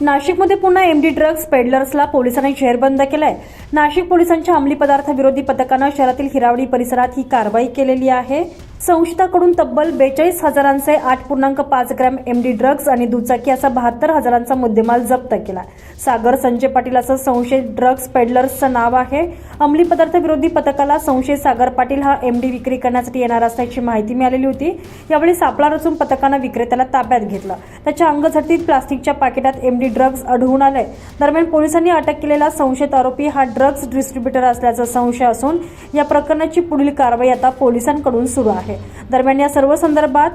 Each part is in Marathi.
नाशिकमध्ये पुन्हा एमडी ड्रग्ज पेडलर्सला पोलिसांनी जेरबंद केलाय. नाशिक पोलिसांच्या अंमली पदार्थ विरोधी पथकानं शहरातील हिरावडी परिसरात ही कारवाई केलेली आहे. संशयिताकडून तब्बल बेचाळीस हजारांचे आठ पूर्णांक पाच ग्रॅम एमडी ड्रग्ज आणि दुचाकी असा बहात्तर हजारांचा मुद्देमाल जप्त केला. सागर संजय पाटील असं संशयित ड्रग्ज पेडलर्सचं नाव आहे. अंमली पदार्थ विरोधी पथकाला संशयित सागर पाटील हा एमडी विक्री करण्यासाठी येणार असल्याची माहिती मिळालेली होती. यावेळी सापळा रचून पथकानं विक्रेत्याला ताब्यात घेतलं. त्याच्या अंगझडतीत प्लास्टिकच्या पाकिटात एमडी ड्रग्ज आढळून आले. दरम्यान पोलिसांनी अटक केलेला संशयित आरोपी हा ड्रग्ज डिस्ट्रीब्युटर असल्याचा संशय असून या प्रकरणाची पुढील कारवाई आता पोलिसांकडून सुरू आहे. दरम्यान या सर्व संदर्भात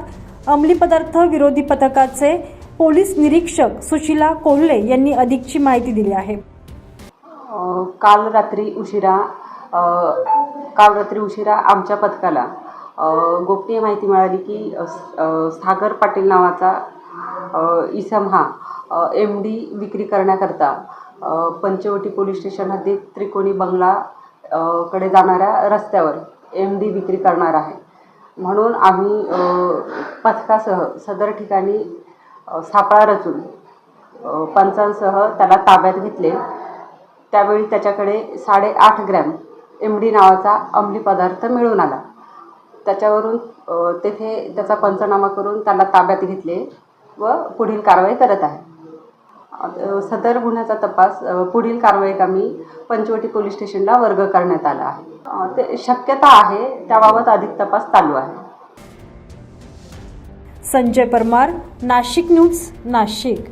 अंमली पदार्थ विरोधी पथकाचे पोलीस निरीक्षक सुशीला कोल्हे यांनी अधिकची माहिती दिली आहे. काल रात्री उशिरा काल रात्री उशिरा आमच्या पथकाला गोपनीय माहिती मिळाली की सागर पाटील नावाचा इसम हा एम डी विक्री करण्याकरता पंचवटी पोलीस स्टेशन हद्दीत त्रिकोणी बंगला कडे जाणाऱ्या रस्त्यावर एम डी विक्री करणार आहे. म्हणून आम्ही पथकासह सदर ठिकाणी सापळा रचून पंचांसह त्याला ताब्यात घेतले. त्यावेळी त्याच्याकडे साडेआठ ग्रॅम एम डी नावाचा अंमली पदार्थ मिळून आला. त्याच्यावरून तेथे त्याचा पंचनामा करून त्याला ताब्यात घेतले व पुढील कारवाई करत आहे. सदर गुन्ह्याचा तपास पुढील कारवाई कामी पंचवटी पोलीस स्टेशनला वर्ग करण्यात आला आहे. ते शक्यता आहे त्याबाबत अधिक तपास चालू आहे. संजय परमार नाशिक न्यूज नाशिक.